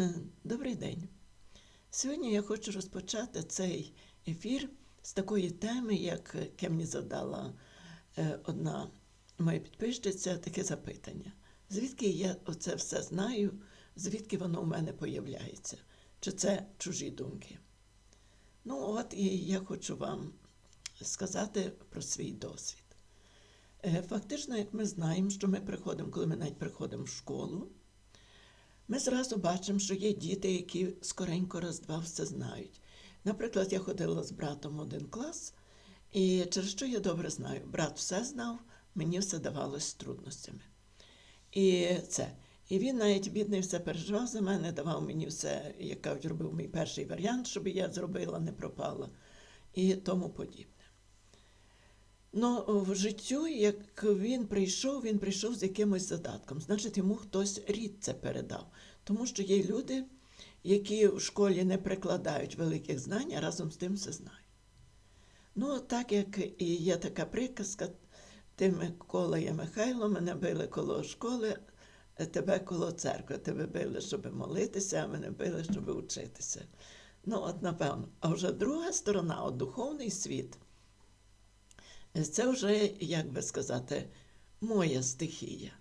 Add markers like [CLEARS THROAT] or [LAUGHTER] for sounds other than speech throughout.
Е, Добрий день. Сьогодні я хочу розпочати цей ефір з такої теми, як е, мені задала е, одна моя підписчиця, таке запитання. Звідки я оце все знаю, звідки воно в мене появляється? Чи це чужі думки? Ну, от і я хочу вам сказати про свій досвід. Фактично, як ми знаємо, що ми приходимо, коли ми навіть приходимо в школу, ми зразу бачимо, що є діти, які скоренько раз-два все знають. Наприклад, я ходила з братом один клас, і через що я добре знаю, брат все знав, мені все давалось з трудностями. І це. І він навіть бідний все переживав за мене, давав мені все, як кажуть, робив мій перший варіант, щоб я зробила, не пропала, і тому подібне. Ну, в життю, як він прийшов, він прийшов з якимось задатком. Значить, йому хтось рід це передав. Тому що є люди, які в школі не прикладають великих знань, а разом з тим все знають. Ну, так як і є така приказка, ти Микола я Михайло, мене били коло школи, тебе коло церкви. Тебе били, щоб молитися, а мене били, щоб учитися. Ну, от напевно. А вже друга сторона, от духовний світ. Це вже, як би сказати, моя стихія.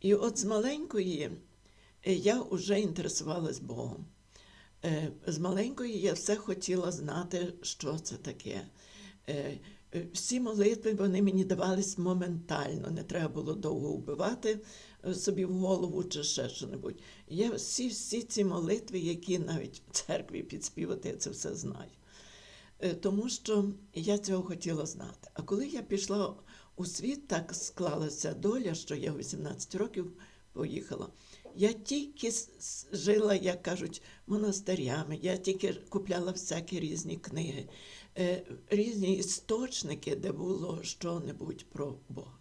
І от з маленької я вже інтересувалась Богом. Е, З маленької я все хотіла знати, що це таке. Е, е, Всі молитви вони мені давались моментально, не треба було довго вбивати е, собі в голову чи ще що-небудь. Я всі, всі ці молитви, які навіть в церкві підспівати, я це все знаю. Е, Тому що я цього хотіла знати. А коли я пішла у світ, так склалася доля, що я 18 років поїхала. Я тільки жила, як кажуть, монастирями, я тільки купляла всякі різні книги, е, різні істочники, де було що-небудь про Бога.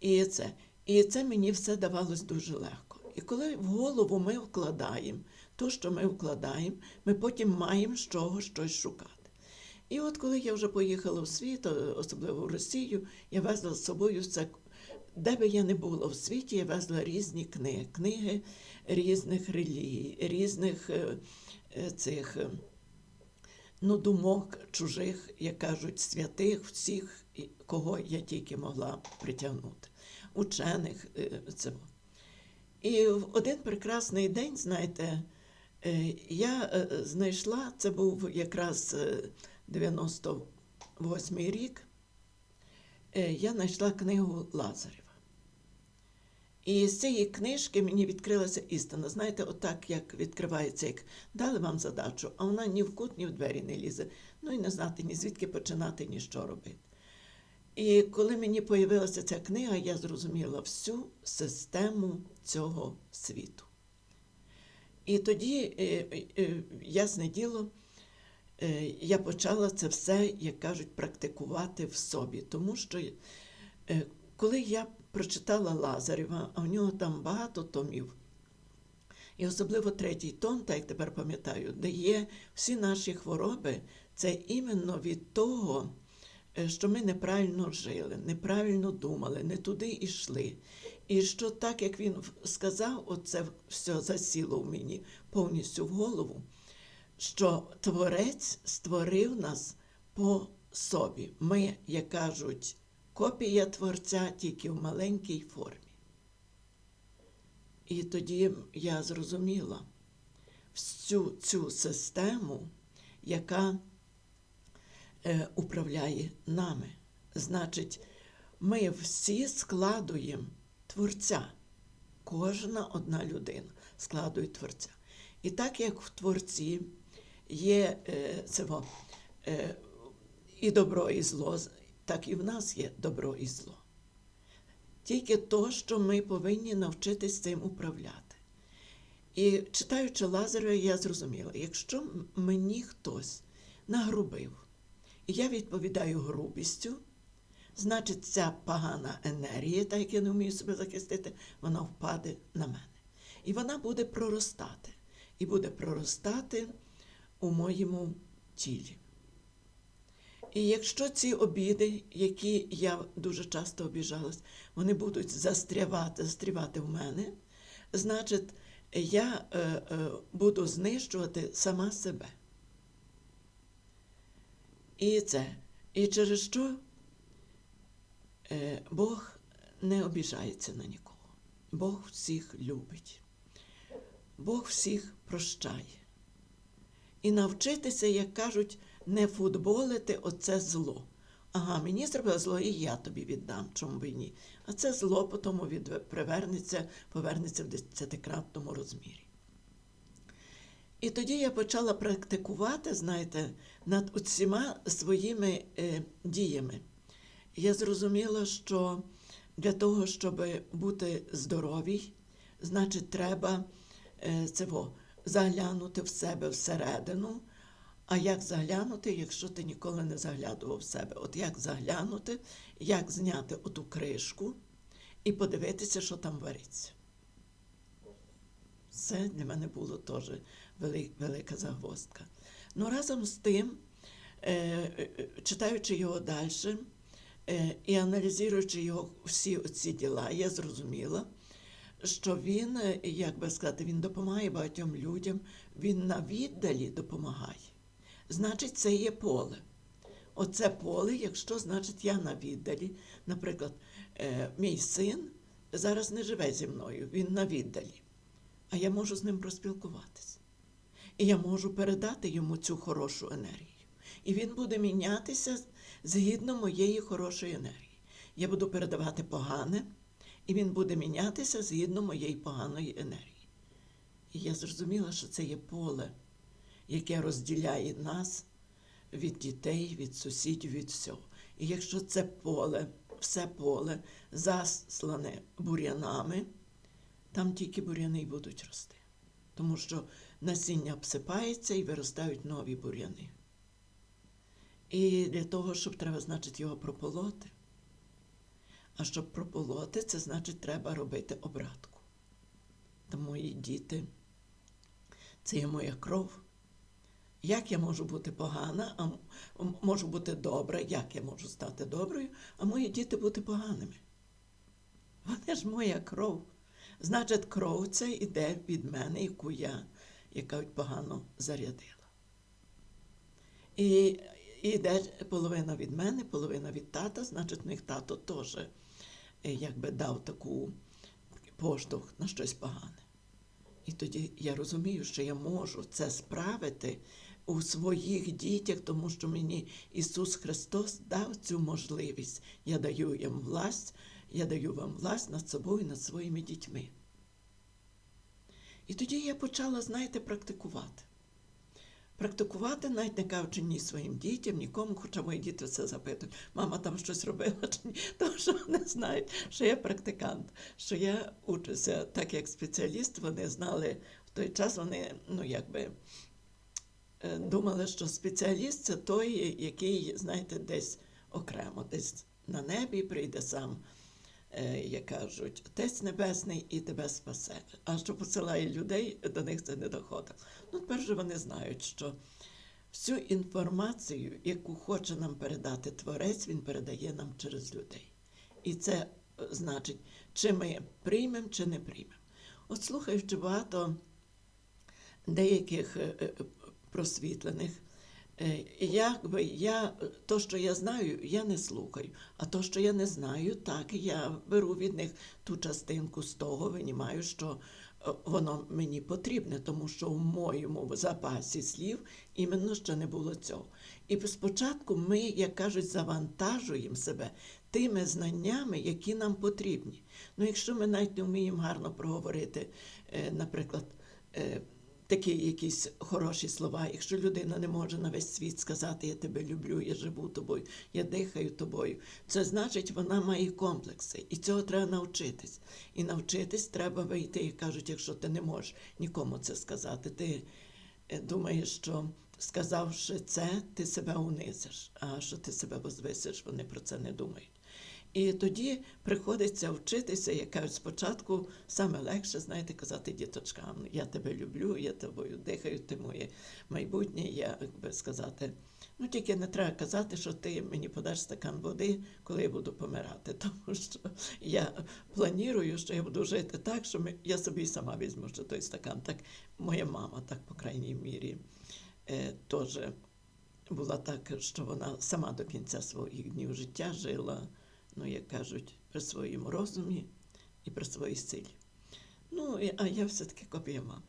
І це, і це мені все давалось дуже легко. І коли в голову ми вкладаємо то, що ми вкладаємо, ми потім маємо з чого щось шукати. І от коли я вже поїхала в світ, особливо в Росію, я везла з собою все, де би я не була в світі, я везла різні книги, книги різних релігій, різних е, е, цих е, ну, думок чужих, як кажуть, святих, всіх, кого я тільки могла притягнути, учених. Це. І в один прекрасний день, знаєте, я знайшла, це був якраз е, 98 рік, я знайшла книгу Лазарєва. І з цієї книжки мені відкрилася істина. Знаєте, отак як відкривається, як дали вам задачу, а вона ні в кут, ні в двері не лізе. Ну і не знати ні звідки починати, ні що робити. І коли мені появилася ця книга, я зрозуміла всю систему цього світу. І тоді, е, е, е, ясне діло, я почала це все, як кажуть, практикувати в собі. Тому що коли я прочитала Лазарєва, а в нього там багато томів, і особливо третій том, так як тепер пам'ятаю, де є всі наші хвороби, це іменно від того, е, що ми неправильно жили, неправильно думали, не туди йшли. І що так, як він сказав, оце все засіло в мені повністю в голову, що Творець створив нас по собі. Ми, як кажуть, копія Творця тільки в маленькій формі. І тоді я зрозуміла всю цю систему, яка е, управляє нами. Значить, ми всі складуємо Творця. Кожна одна людина складує Творця. І так як в Творці є е, це, е, і добро, і зло, так і в нас є добро і зло. Тільки то, що ми повинні навчитись цим управляти. І читаючи Лазаря, я зрозуміла, якщо мені хтось нагрубив, і я відповідаю грубістю, значить ця погана енергія, та як я не вмію себе захистити, вона впаде на мене. І вона буде проростати. І буде проростати у моєму тілі. І якщо ці обіди, які я дуже часто обіжалась, вони будуть застрявати, застрівати в мене, значить, я е, е, буду знищувати сама себе. І це. І через що е, Бог не обіжається на нікого. Бог всіх любить. Бог всіх прощає. І навчитися, як кажуть, не футболити оце зло. Ага, мені зробили зло, і я тобі віддам, чому б і ні. А це зло потім від... привернеться, повернеться в десятикратному розмірі. І тоді я почала практикувати, знаєте, над усіма своїми е, діями. Я зрозуміла, що для того, щоб бути здоровій, значить, треба е, цього, заглянути в себе всередину. А як заглянути, якщо ти ніколи не заглядував в себе? От як заглянути, як зняти оту кришку і подивитися, що там вариться. Це для мене було теж велика загвоздка. Ну, разом з тим, е, е, читаючи його далі е, і аналізуючи його всі ці діла, я зрозуміла, що він, як би сказати, він допомагає багатьом людям, він на віддалі допомагає. Значить, це є поле. Оце поле, якщо значить я на віддалі, наприклад, е, мій син зараз не живе зі мною, він на віддалі, а я можу з ним проспілкуватися. І я можу передати йому цю хорошу енергію. І він буде мінятися згідно моєї хорошої енергії. Я буду передавати погане, і він буде мінятися згідно моєї поганої енергії. І я зрозуміла, що це є поле, яке розділяє нас від дітей, від сусідів, від всього. І якщо це поле, все поле заслане бур'янами, там тільки бур'яни й будуть рости. Тому що насіння обсипається і виростають нові бур'яни. І для того, щоб треба, значить, його прополоти. А щоб прополоти, це значить, треба робити обратку. Та мої діти, це є моя кров. Як я можу бути погана, а можу бути добра, як я можу стати доброю, а мої діти бути поганими? Вони ж моя кров. Значить, кров це йде від мене, яку я, яка погано зарядила. І йде половина від мене, половина від тата, значить, в них тато теж е, якби дав таку поштовх на щось погане. І тоді я розумію, що я можу це справити у своїх дітях, тому що мені Ісус Христос дав цю можливість. Я даю їм власть, я даю вам власть над собою, над своїми дітьми. І тоді я почала, знаєте, практикувати. Практикувати, навіть не кажучи ні своїм дітям, нікому, хоча мої діти це запитують, мама там щось робила чи ні, [LAUGHS] тому що вони знають, що я практикант, що я учуся так як спеціаліст, вони знали в той час, вони, ну якби думали, що спеціаліст це той, який, знаєте, десь окремо, десь на небі прийде сам, е, як кажуть, Отець Небесний і тебе спасе. А що посилає людей, до них це не доходить. Ну, тепер же вони знають, що всю інформацію, яку хоче нам передати Творець, він передає нам через людей. І це е, значить, чи ми приймемо, чи не приймемо. От слухаючи багато деяких е, е, просвітлених, е, якби я то, що я знаю, я не слухаю. А то, що я не знаю, так я беру від них ту частинку з того, винімаю, що е, воно мені потрібне, тому що в моєму запасі слів іменно ще не було цього. І спочатку ми, як кажуть, завантажуємо себе тими знаннями, які нам потрібні. Ну, якщо ми навіть не вміємо гарно проговорити, е, наприклад, такі якісь хороші слова, якщо людина не може на весь світ сказати Я тебе люблю, я живу тобою, я дихаю тобою, це значить, вона має комплекси. І цього треба навчитись. І навчитись треба вийти, і кажуть, якщо ти не можеш нікому це сказати, ти е, думаєш, що сказавши це, ти себе унизиш, а що ти себе возвисиш, вони про це не думають. І тоді приходиться вчитися, кажуть, спочатку саме легше, знаєте, казати діточкам, я тебе люблю, я тобою дихаю, ти моє майбутнє, я, як би сказати. Ну, тільки не треба казати, що ти мені подаш стакан води, коли я буду помирати. [LAUGHS] Тому що я планую, що я буду жити так, що ми- я собі сама візьму що той стакан. Так моя мама, так, по крайній мірі, е, теж була так, що вона сама до кінця своїх днів життя жила, ну, як кажуть, при своєму розумі і при своїй силі. Ну, а я все-таки копія мами.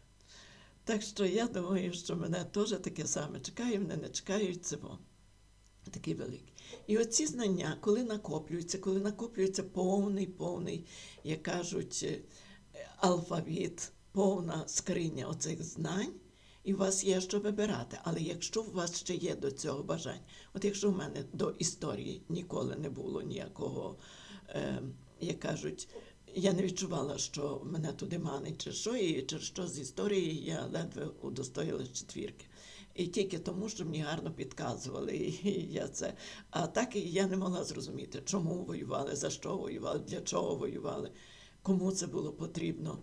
Так що я думаю, що мене теж таке саме чекає, мене не чекають цього. Такий великий. І оці знання, коли накоплюються, коли накоплюється повний, повний, як кажуть, е, алфавіт, повна скриня оцих знань, і у вас є що вибирати. Але якщо у вас ще є до цього бажання, от якщо в мене до історії ніколи не було ніякого, е, як кажуть, я не відчувала, що мене туди манить чи що, і через що з історії я ледве удостоїла четвірки. І тільки тому, що мені гарно підказували, [LAUGHS] і я це. А так і я не могла зрозуміти, чому воювали, за що воювали, для чого воювали, кому це було потрібно.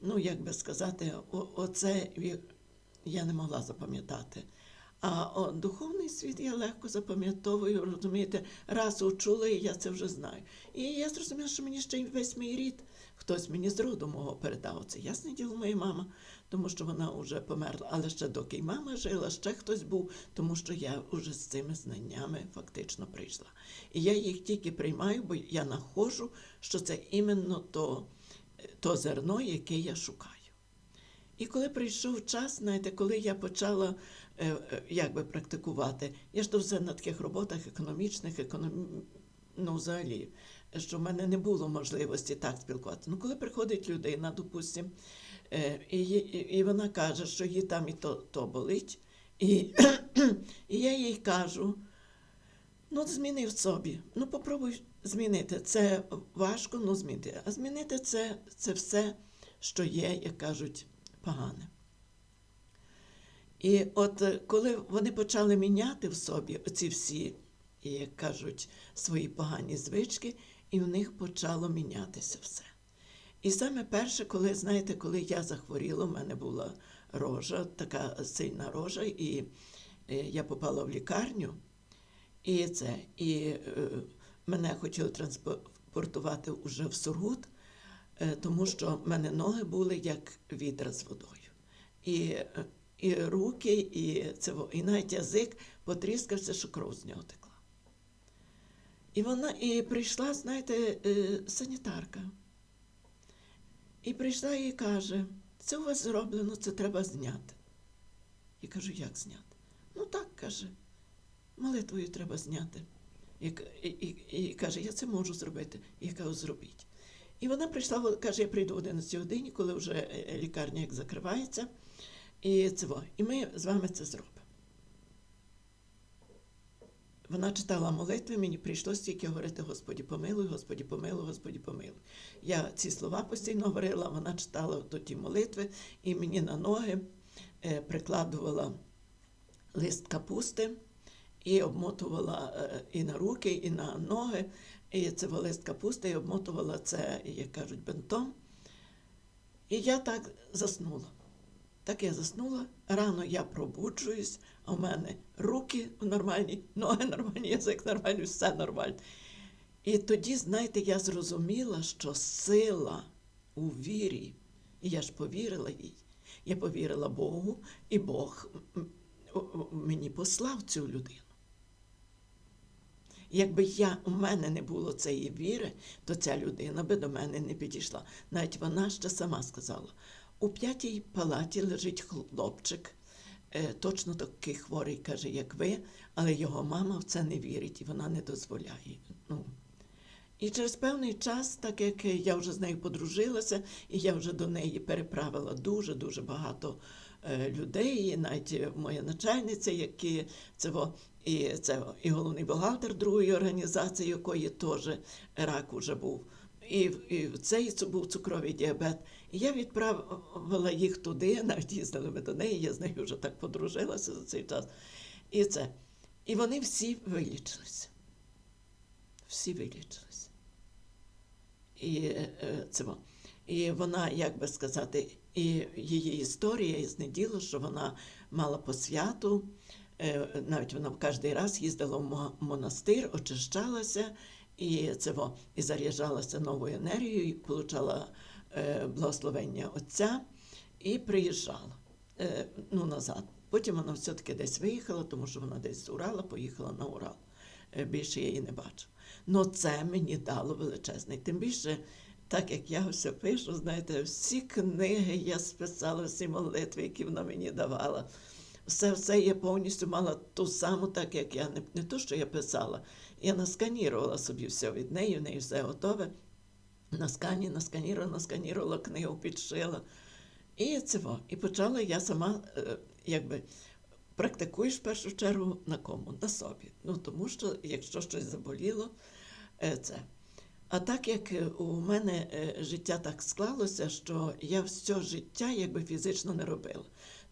Ну, як би сказати, оце я не могла запам'ятати. А о, духовний світ я легко запам'ятовую, розумієте, раз учула, і я це вже знаю. І я зрозуміла, що мені ще й весь мій рід, хтось мені з роду мого передав. Це ясне діло, моя мама, тому що вона вже померла. Але ще доки й мама жила, ще хтось був, тому що я вже з цими знаннями фактично прийшла. І я їх тільки приймаю, бо я находжу, що це іменно то, то зерно, яке я шукаю. І коли прийшов час, знаєте, коли я почала е, е, як би практикувати, я ж то все на таких роботах економічних, економ... ну, взагалі, що в мене не було можливості так спілкуватися. Ну, коли приходить людина, допустим, е, і, і, і вона каже, що їй там і то, то болить, і, [CLEARS THROAT] і я їй кажу, ну, зміни в собі. Ну, попробуй змінити. Це важко, ну змінити. А змінити це, це все, що є, як кажуть, погане. І от е, коли вони почали міняти в собі оці всі, як кажуть, свої погані звички, і в них почало мінятися все. І саме перше, коли, знаєте, коли я захворіла, в мене була рожа, така сильна рожа, і е, я попала в лікарню, і це, і е, мене хотіли транспортувати уже в Сургут, тому що в мене ноги були як відра з водою. І, е, і руки, і, це, і навіть язик потріскався, що кров з нього текла. І вона і прийшла, знаєте, е, санітарка. І прийшла і каже: це у вас зроблено, це треба зняти. Я кажу, як зняти? Ну так каже, молитвою треба зняти. І, і, і, і каже, я це можу зробити. Я кажу, зробіть. І вона прийшла, каже, я прийду о 11 годині, коли вже е, лікарня як закривається. І це. І ми з вами це зробимо. Вона читала молитви, мені прийшлося тільки говорити Господі помилуй, Господі помилуй, Господі помилуй. Я ці слова постійно говорила, вона читала ті молитви, і мені на ноги е, прикладувала лист капусти і обмотувала е, і на руки, і на ноги. І це во лист капусти, і обмотувала це, як кажуть, бинтом. І я так заснула. Так я заснула, рано я пробуджуюсь, а в мене руки нормальні, ноги нормальні, язик нормальний, все нормально. І тоді, знаєте, я зрозуміла, що сила у вірі, і я ж повірила їй. Я повірила Богу, і Бог мені послав цю людину. Якби я, у мене не було цієї віри, то ця людина би до мене не підійшла. Навіть вона ще сама сказала: у п'ятій палаті лежить хлопчик, е, точно такий хворий, каже, як ви, але його мама в це не вірить і вона не дозволяє. Ну, і через певний час, так як я вже з нею подружилася, і я вже до неї переправила дуже-дуже багато е, людей, навіть моя начальниця, які во, і це і головний бухгалтер другої організації, якої теж рак уже був. І, і цей був цукровий діабет. І я відправила їх туди, навіть їздили ми до неї, я з нею вже так подружилася за цей час. І це. І вони всі вилічилися. Всі вилічилися. І, е, це, і вона, як би сказати, і її історія із неділо, що вона мала посвяту, навіть вона кожен раз їздила в монастир, очищалася і, во, і заряджалася новою енергією, получала е, благословення Отця і приїжджала е, ну, назад. Потім вона все-таки десь виїхала, тому що вона десь з Урала поїхала на Урал. Е, Більше я її не бачила. Ну це мені дало величезний. Тим більше, так як я все пишу, знаєте, всі книги я списала, всі молитви, які вона мені давала. Все, все я повністю мала ту саму, так як я не, не то, що я писала. Я насканірувала собі все від неї, в неї все готове. На скані, насканірувала, насканірувала книгу, підшила. І во. І почала я сама, е, якби практикуєш в першу чергу на кому? На собі. Ну тому що якщо щось заболіло, е, це. А так як е, у мене життя так склалося, що я все життя якби фізично не робила.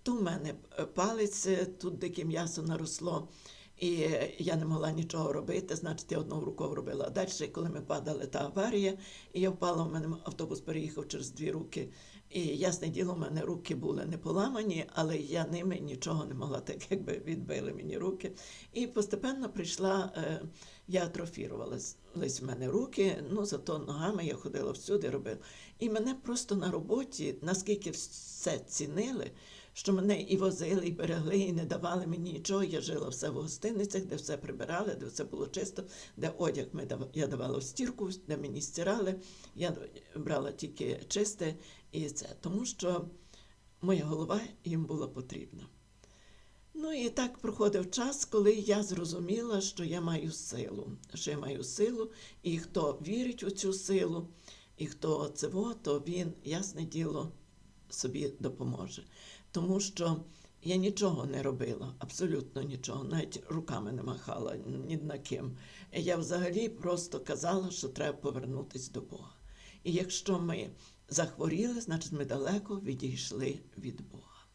То в мене е, палець, е, тут дике м'ясо наросло, і е, я не могла нічого робити, значить, я одною рукою робила. А далі, коли ми падали, та аварія, і я впала, у мене автобус переїхав через дві руки. І ясне діло, у мене руки були не поламані, але я ними нічого не могла, так якби відбили мені руки. І постепенно прийшла, я атрофірувалась в мене руки, ну зато ногами я ходила всюди, робила. І мене просто на роботі, наскільки все цінили, що мене і возили, і берегли, і не давали мені нічого. Я жила все в гостиницях, де все прибирали, де все було чисто, де одяг ми я давала стірку, де мені стирали. Я брала тільки чисте і це, тому що моя голова їм була потрібна. Ну і так проходив час, коли я зрозуміла, що я маю силу, що я маю силу, і хто вірить у цю силу, і хто во, то він, ясне діло, собі допоможе. Тому що я нічого не робила, абсолютно нічого, навіть руками не махала ні на ким. Я взагалі просто казала, що треба повернутися до Бога. І якщо ми захворіли, значить ми далеко відійшли від Бога.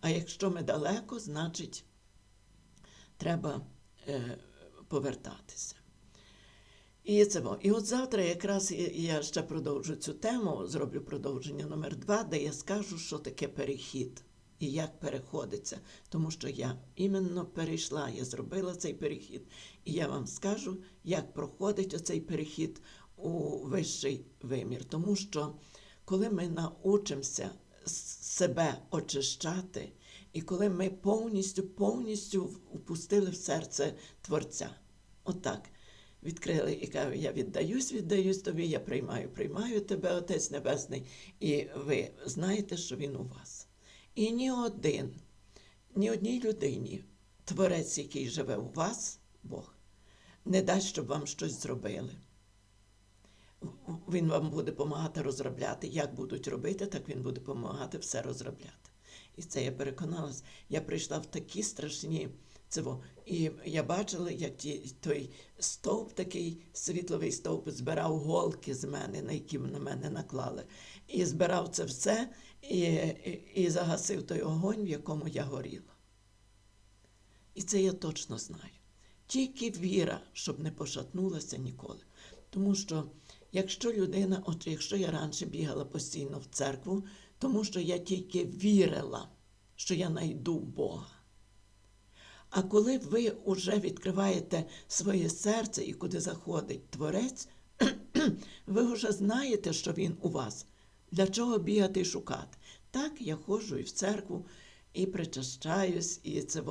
А якщо ми далеко, значить треба е, повертатися. І це. І от завтра якраз я- ще продовжу цю тему, зроблю продовження номер два, де я скажу, що таке перехід і як переходиться. Тому що я іменно перейшла, я зробила цей перехід, і я вам скажу, як проходить оцей перехід у вищий вимір. Тому що коли ми научимося себе очищати, і коли ми повністю, повністю впустили в серце Творця, отак. Відкрили і кажу, я віддаюсь, віддаюсь тобі, я приймаю, приймаю тебе, Отець Небесний, і ви знаєте, що Він у вас. І ні один, ні одній людині, творець, який живе у вас, Бог, не дасть, щоб вам щось зробили. Він вам буде допомагати розробляти. Як будуть робити, так він буде допомагати все розробляти. І це я переконалась. Я прийшла в такі страшні цього. І я бачила, як ті, той стовп, такий світловий стовп, збирав голки з мене, на які на мене наклали. І збирав це все і, і, і загасив той огонь, в якому я горіла. І це я точно знаю. Тільки віра, щоб не пошатнулася ніколи. Тому що якщо людина, от якщо я раніше бігала постійно в церкву, тому що я тільки вірила, що я знайду Бога. А коли ви вже відкриваєте своє серце і куди заходить Творець, [CLEARS THROAT] ви вже знаєте, що Він у вас. Для чого бігати і шукати? Так, я ходжу і в церкву, і причащаюсь, і це.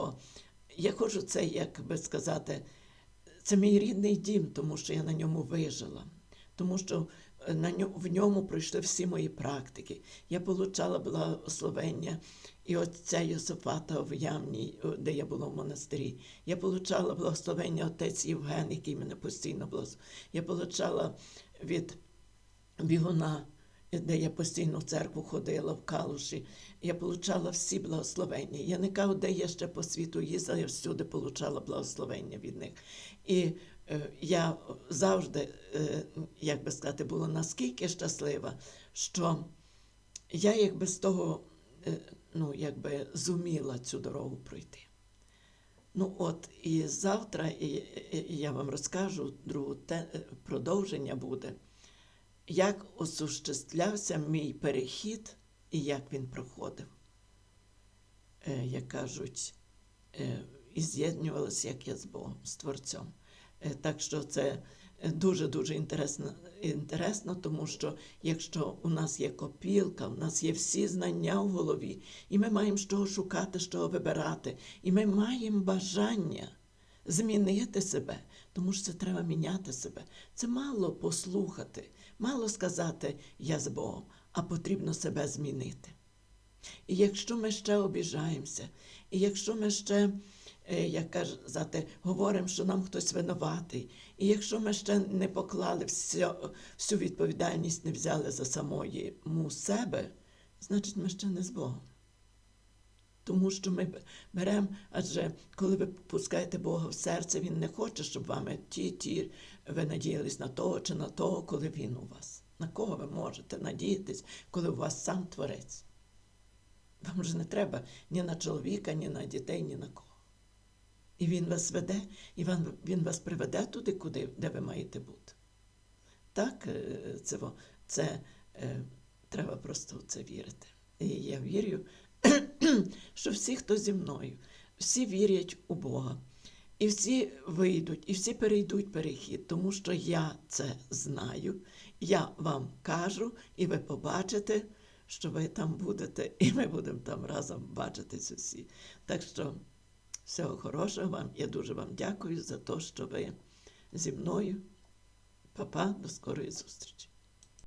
Я ходжу це, як би сказати, це мій рідний дім, тому що я на ньому вижила. Тому що на ньому, в ньому пройшли всі мої практики. Я получала благословення і отця Йосифата в Ямні, е, де я була в монастирі. Я получала благословення отець Євген, який мене постійно благословив. Я получала від бігуна, де я постійно в церкву ходила в Калуші. Я получала всі благословення. Я не кажу, де я ще по світу їздила, я всюди получала благословення від них. І я завжди, е, як би сказати, була наскільки щаслива, що я якби з того, е, ну, якби зуміла цю дорогу пройти. Ну от, і завтра і, і- я вам розкажу, другу те, е, продовження буде. як осуществлявся мій перехід і як він проходив. Е, як кажуть, е, і з'єднувалися, як я з Богом, з Творцем. Е, Так що це дуже-дуже інтересно, інтересно, тому що якщо у нас є копілка, у нас є всі знання в голові, і ми маємо чого шукати, чого вибирати, і ми маємо бажання змінити себе, тому що це треба міняти себе. Це мало послухати, мало сказати я з Богом, а потрібно себе змінити. І якщо ми ще обіжаємося, і якщо ми ще, е, як казати, говоримо, що нам хтось винуватий, і якщо ми ще не поклали всю, всю відповідальність, не взяли за самому себе, значить ми ще не з Богом. Тому що ми беремо, адже коли ви пускаєте Бога в серце, Він не хоче, щоб вами ті, ті, ви надіялись на того чи на того, коли Він у вас. На кого ви можете надіятись, коли у вас сам Творець? Вам же не треба ні на чоловіка, ні на дітей, ні на кого. І він вас веде, і він, вас приведе туди, куди, де ви маєте бути. Так, е, це, це е, треба просто в це вірити. І я вірю, [CLEARS THROAT] що всі, хто зі мною, всі вірять у Бога. І всі вийдуть, і всі перейдуть перехід, тому що я це знаю. Я вам кажу, і ви побачите, що ви там будете, і ми будемо там разом бачитись усі. Так що всього хорошого вам. Я дуже вам дякую за те, що ви зі мною. Папа, до скорої зустрічі.